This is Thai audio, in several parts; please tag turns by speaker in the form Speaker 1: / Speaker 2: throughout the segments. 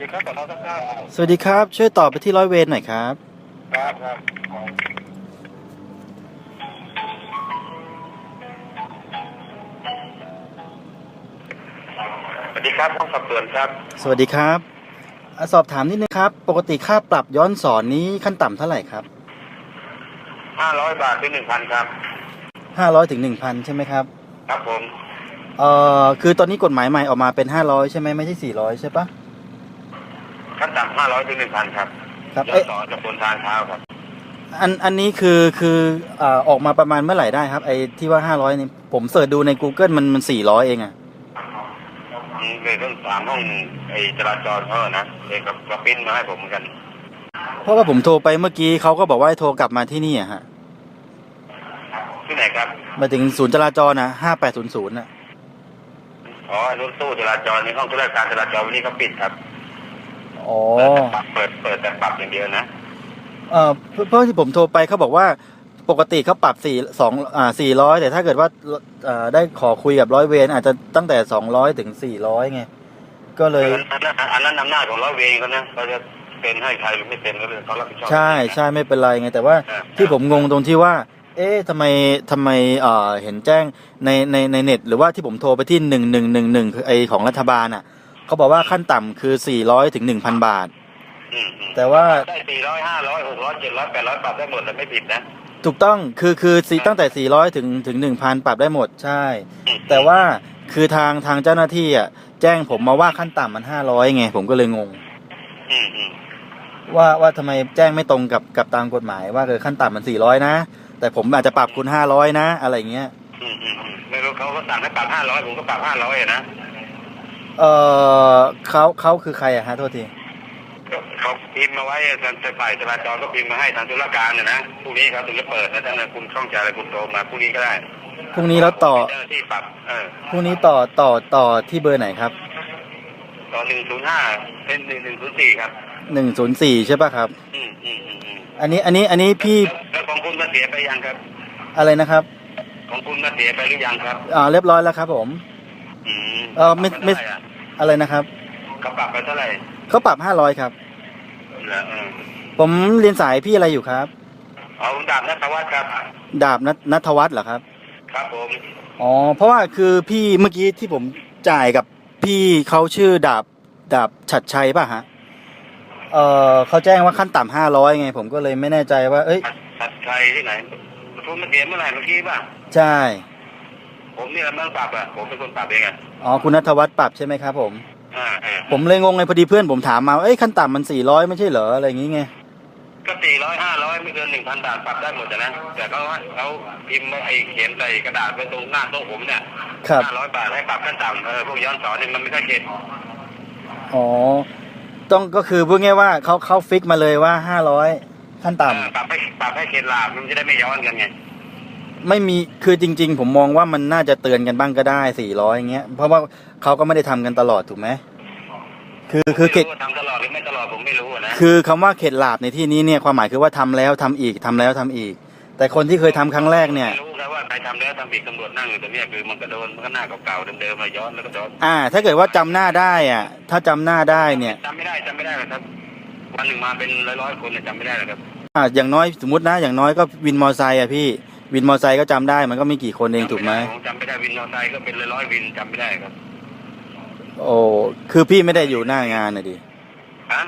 Speaker 1: ดีครับสอนอท่าข้าม
Speaker 2: สวัสดีครับ ช่วยตอบไปที่ร้อยเวรหน่อยครับ
Speaker 1: ครับครับสวัสดีครับห้องสอบสวนครับ
Speaker 2: สวัสดีครับอะสอบถามนิดนึงครับ ปกติค่าปรับย้อนสอนนี้ขั้นต่ำเท่าไหร่ครับ
Speaker 1: ห้าร้อยบาทถึงหนึ่งพันครับ
Speaker 2: ห้าร้อยถึงหนึ่งพันใช่ไหมครับ
Speaker 1: ครับผม
Speaker 2: เอ่อคือตอนนี้กฎหมายใหม่ออกมาเป็นห้าร้อยใช่ไหมไม่ใช่สี่ร้อยใช่ปะ
Speaker 1: ขั้นต่ำห้าร้อยถึงหนึ่งพันครับ
Speaker 2: ครับ
Speaker 1: ย้อ
Speaker 2: เอ้
Speaker 1: น
Speaker 2: ย
Speaker 1: สอนจากบนทางเท้าครับ
Speaker 2: อันอันนี้คือคืออ่าออกมาประมาณเมื่อไหร่ได้ครับ ไอ้ที่ว่าห้าร้อยนี่ผมเสิร์ชดูใน Google มันมันสี่ร้อยเองอะ
Speaker 1: อืมเป็นเรื่องสามห้องไอ้จราจรเขาอะนะเอกกับปริ้นมาให้ผมเหมือนกัน
Speaker 2: เพราะว่าผมโทรไปเมื่อกี้เขาก็บอกว่าให้โทรกลับมาที่นี่อะฮะ
Speaker 1: ที่ไหนครับ
Speaker 2: มาถึงศูนย์จราจรนะห้าแปดศูนย์ศูนย์อะ
Speaker 1: อ๋อรุ่นตู้จราจรนี่ห้องธุรการจราจรวันนี้เขาปิดครับ
Speaker 2: อ๋อ
Speaker 1: เปิดแต่ปรับเปิดเปิดแต่ปรับอย่างเดียวนะ
Speaker 2: เอ่อเพราะเพราะที่ผมโทรไปเขาบอกว่าปกติเขาปรับสี่สองอ่าสี่ร้อยแต่ถ้าเกิดว่าเอ่อได้ขอคุยกับร้อยเวรอาจจะตั้งแต่สองร้อยถึงสี่ร้อยไง ก็เลย
Speaker 1: อันนั้นอันนั้นอำนาจของร้อยเวรเขานะเขาจะเป็นให้ใครหรือไม่เป็นก็เรื่องเขารับผิดชอบ
Speaker 2: ใช่ใช่ไม่เป็นไรไง แต่ว่า
Speaker 1: อ่า
Speaker 2: ที่ผมงงตรงที่ว่า เอ๊ะทำไมทำไมเอ่อเห็นแจ้งในในในเน็ต หรือว่าที่ผมโทรไปที่หนึ่งหนึ่งหนึ่งหนึ่งคือไอของรัฐบาลอะ เขาบอกว่าขั้นต่ำคือสี่ร้อยถึงหนึ่งพันบาท
Speaker 1: อืมอืม
Speaker 2: แต่ว่า
Speaker 1: ได้สี่ร้อยห้าร้อยหกร้อยเจ็ดร้อยแปดร้อยปรับได้หมดแต่ไม่ผิดนะ
Speaker 2: ถูกต้องคือคือสี่ตั้งแต่สี่ร้อยถึงถึงหนึ่งพันปรับได้หมดใช่
Speaker 1: อืม
Speaker 2: แต่ว่าคือทางทางเจ้าหน้าที่อะแจ้งผมมาว่าขั้นต่ำมันห้าร้อยไง ผมก็เลยงง
Speaker 1: อืมอืม
Speaker 2: ว่าว่าทำไมแจ้งไม่ตรงกับกับตามกฎหมายว่าเออขั้นต่ำมันสี่ร้อยนะ แต่ผมอาจจะปรับคุณห้าร้อยนะ อะไรเงี้ย
Speaker 1: อืมอืมอืมไม่รู้เขาก็สั่งให้ปรับห้าร้อยผมก็ปรับห้าร้อยนะ
Speaker 2: เออเขาเขาคือใครอะฮะโทษที
Speaker 1: ก็เขาพิมพ์มาไว้ทางฝ่ายจราจรก็พิมพ์มาให้ทางธุรการเนี่ยนะพรุ่งนี้เขาถึงจะเปิดนะท่านนะคุณช่องใจอะไรคุณโทรมาพรุ่งนี้ก็ได้
Speaker 2: พรุ่งนี้แล้วต่อ
Speaker 1: เจ้าหน้าที่ปรับเออ
Speaker 2: พรุ่งนี้ต่อต่อต่อที่เบอร์ไหนครับ
Speaker 1: ต่อหนึ่งศูนย์ห้าเป็นหนึ่งหนึ่งศูนย์สี่ครับ
Speaker 2: หนึ่งศูนย์สี่ใช่ปะครับ
Speaker 1: อืมอืมอืมอืม
Speaker 2: อันนี้อันนี้อันนี้พี่
Speaker 1: แล้วแล้วของคุณมาเสียไปยังครับ
Speaker 2: อะไรนะครับ
Speaker 1: ของคุณมาเสียไปหรือยังครับ
Speaker 2: อ่าเรียบร้อยแล้วครับผม
Speaker 1: อืม
Speaker 2: เออไม่ไม่
Speaker 1: ปรับปเท่าหร่อะ
Speaker 2: อะไรนะครับ
Speaker 1: เขาปรับไปเท่าไหร่
Speaker 2: เขาปรับห้าร้อยครับ
Speaker 1: เหรอเออ
Speaker 2: ผมเรียนสายพี่อะไรอยู่ครับ
Speaker 1: เอาผมดาบนัทวัฒน์ครับ
Speaker 2: ดาบนัทนัทวัฒน์เหรอครับ
Speaker 1: ครับผม
Speaker 2: อ๋อ เพราะว่าคือพี่เมื่อกี้ที่ผมจ่ายกับพี่เขาชื่อดาบดาบฉัดชัยป่ะฮะ เออเขาแจ้งว่าขั้นต่ำห้าร้อยไง ผมก็เลยไม่แน่ใจว่า เอ้ย
Speaker 1: ชัดชัยที่ไหนคุณมาเสียเมื่อไหร่เมื่อกี้ป่ะ
Speaker 2: ใช่
Speaker 1: ผมนี่แหละเมื่อปรับอะผมเป็นคนปรับเองอะ
Speaker 2: อ๋อคุณนัทวัฒน์ปรับใช่ไหมครับ ผม
Speaker 1: อ่าอ่า
Speaker 2: ผมเลยงงไงพอดีเพื่อนผมถามมาว่าเอ้ยขั้นต่ำมันสี่ร้อยไม่ใช่เหรออะไรอย่างงี้ไง
Speaker 1: ก็สี่ร้อยห้าร้อยไม่เกินหนึ่งพันบาทปรับได้หมดอะนะแต่เขาเขาพิมพ์ไว้ไอ้เขียนใส่กระดาษไว้ตรงหน้าโต๊ะผมเนี่ย
Speaker 2: ครับ
Speaker 1: ห้าร้อยบาทให้ปรับขั้นต่ำเออพวกย้อนสอนเนี่ยมันไม่ใช่เขต
Speaker 2: อ๋อต้องก็คือพูดง่ายๆว่าเขาเขาฟิกมาเลยว่าห้าร้อยขั้นต่ำ
Speaker 1: เออปรับให้ปรับให้เขตลาบมันจะได้ไม่ย้อนกันไง
Speaker 2: ไม่มีคือจริง ๆ ผมมองว่ามันน่าจะเตือนกันบ้างก็ได้สี่ร้อยอย่างเงี้ยเพราะว่าเขาก็ไม่ได้ทำกันตลอดถูกไหมคือคือเขต
Speaker 1: ไม่รู้ว่าทำตลอดหรือไม่ตลอดผมไม่รู้อะนะ
Speaker 2: คือคำว่าเขตหลาบในที่นี้เนี่ยความหมายคือว่าทำแล้วทำอีกทำแล้วทำอีก แต่คนที่เคยทำครั้งแรกเนี่ย
Speaker 1: ไม่รู้นะว่าใครทำแล้วทำอีกตำรวจนั่งอยู่ตรงเนี้ยคือมันก็โดนมันก็หน้าเก่าๆเดิมๆมาย้อนแล้วก็ย้อน
Speaker 2: อ่า ถ้าเกิดว่าจำหน้าได้อะ ถ้าจำหน้าได้เนี่ย
Speaker 1: จำไม่ได้จำไม่ได้หรอกครับวันหนึ่งมาเป็นร้อยๆคนเนี่ยจำไม่ได้หรอกครับ
Speaker 2: อ่าอย่างน้อยสมมตินะอย่างน้อยก็วินมอไซค์อะพี่ วินมอไซค์ก็จำได้ มันก็ไม่กี่คนเองถูกไหม
Speaker 1: ผมจำไม่ได้วินมอเตอร์ไซค์ก็เป็นร้อยๆวินจำไม่ได้ครับ
Speaker 2: โอ้คือพี่ไม่ได้อยู่หน้างานนะดิ
Speaker 1: ฮะ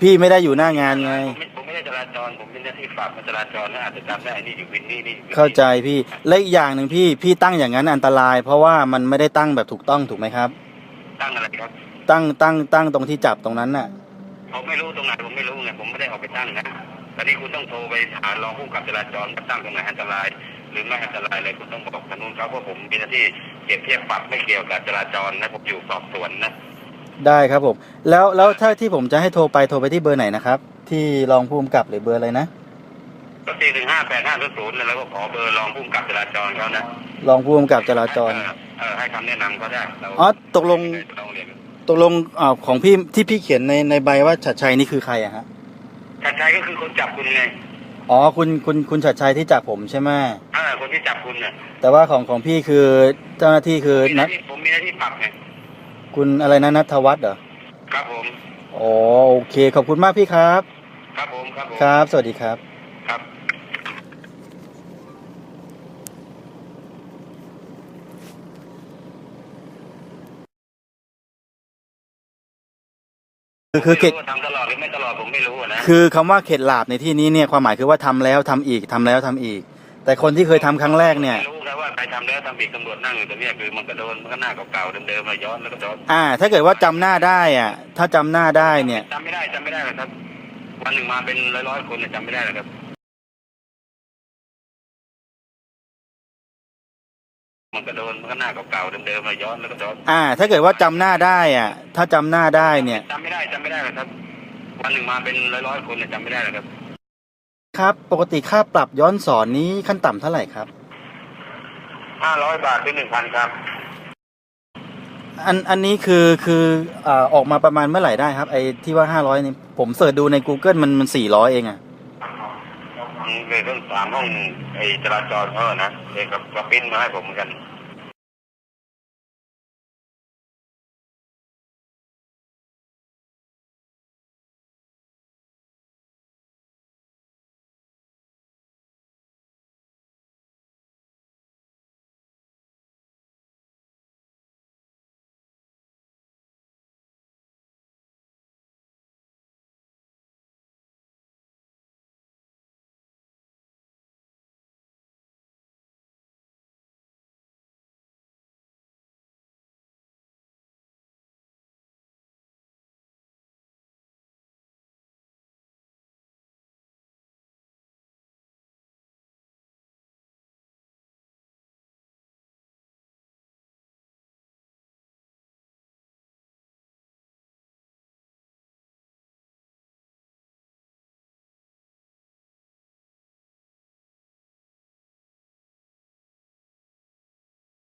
Speaker 2: พี่ไม่ได้อยู่หน้างานไง
Speaker 1: ผมไม่ผมไม่ได้จราจรผมเป็นหน้าที่ฝากมาจราจรนะอาจจะจำได้นี่อยู่วินนี่นี่อยู่วินนี่
Speaker 2: เข้าใจพี่และอีกอย่างหนึ่งพี่พี่ตั้งอย่างนั้นอันตราย เพราะว่ามันไม่ได้ตั้งแบบถูกต้องถูกไหมครับ
Speaker 1: ตั้งอะไรครับ
Speaker 2: ตั้งตั้งตั้งตรงที่จับตรงนั้นน่ะ
Speaker 1: ผมไม่รู้ตรงไหนผมไม่รู้ไงผมไม่ได้ออกไปตั้งนะ แต่นี่คุณต้องโทรไปหารองผู้กำกับจราจรว่าตั้งตรงไหนอันตราย หรือไม่อันตรายเลยคุณต้องบอกทางนู้นเขาว่าผมมีหน้าที่เก็บเทียบปรับไม่เกี่ยวกับจราจรนะผมอยู่สอบสวนนะ
Speaker 2: ได้ครับผมแล้วแล้วถ้าที่ผมจะให้โทรไปโทรไปที่เบอร์ไหนนะครับ ที่รองผู้กำกับหรือเบอร์อะไรนะ
Speaker 1: ก็สี่หนึ่งห้าแปดห้าศูนย์แล้วก็ขอเบอร์รองผู้กำกับจราจรเขานะ
Speaker 2: รองผู้กำกับจราจร
Speaker 1: เออเออให้คำแนะนำเขาได้เรา
Speaker 2: อ๋อตกลง
Speaker 1: เราเรียน
Speaker 2: ตกลงอ่าของพี่ที่พี่เขียนในในใบว่าชัดชัยนี่คือใครอะฮะ
Speaker 1: ชัดชัยก็คือคนจับคุณไง
Speaker 2: อ๋อคุณคุณคุณชัดชัยที่จับผมใช่ไหม
Speaker 1: เออคนที่จับคุณเนี่ย
Speaker 2: แต่ว่าของของพี่คือเจ้าหน้าที่คือ
Speaker 1: ผมมีห
Speaker 2: นั
Speaker 1: น้า
Speaker 2: ท
Speaker 1: ที่ผมมีหน้าที่ปรับไง
Speaker 2: คุณอะไรนะนัทวัฒน์เหรอ
Speaker 1: ครับผม
Speaker 2: อ๋อโอเค ขอบคุณมากพี่ครับ
Speaker 1: ครับผมครับผม
Speaker 2: ครับ สวัสดีครับ
Speaker 1: ครับ
Speaker 2: คือคือเขต
Speaker 1: ไม่รู้ว่าทำตลอดหรือไม่ตลอดผมไม่รู้อะนะ
Speaker 2: คือคำว่าเข็ดหลาบในที่นี้เนี่ยความหมายคือว่าทำแล้วทำอีกทำแล้วทำอีก แต่คนที่เคยทำครั้งแรกเนี่ย
Speaker 1: ไม่รู้ครับว่าใครทำแล้วทำผิดตำรวจนั่งอยู่ตรงเนี้ยคือมันก็โดนมันก็หน้าเก่าๆเดิมๆมาย้อนแล้วก็โดน
Speaker 2: อ่า ถ้าเกิดว่าจำหน้าได้อะถ้าจำหน้าได้เนี่ย
Speaker 1: จำไม่ได้จำไม่ได้หรอกครับวันหนึ่งมาเป็นร้อยๆคนเนี่ยจำไม่ได้หรอกครับ มันก็โดนมันก็หน้าเก่าๆเดิมๆมาย้อนแล้วก็โดน
Speaker 2: อ่า ถ้าเกิดว่าจำหน้าได้อะ ถ้าจำหน้าได้เนี่ย
Speaker 1: จำไม่ได้จำไม่ได้หรอกครับ วันหนึ่งมาเป็นร้อยๆคนเนี่ยจำไม่ได้หรอกครับ
Speaker 2: ครับ ปกติค่าปรับย้อนสอนนี้ขั้นต่ำเท่าไหร่ครับ
Speaker 1: ห้าร้อยบาทถึงหนึ่งพันครับ
Speaker 2: อันอันนี้คือคืออ่าออกมาประมาณเมื่อไหร่ได้ครับไอ้ที่ว่าห้าร้อยนี่ผมเสิร์ชดูใน Google มันมันสี่ร้อยเองอะ
Speaker 1: อืมเลยต้องถามห้องไอ้จราจรเขาอะนะเด็กกับกับปิ้นมาให้ผมเหมือนกัน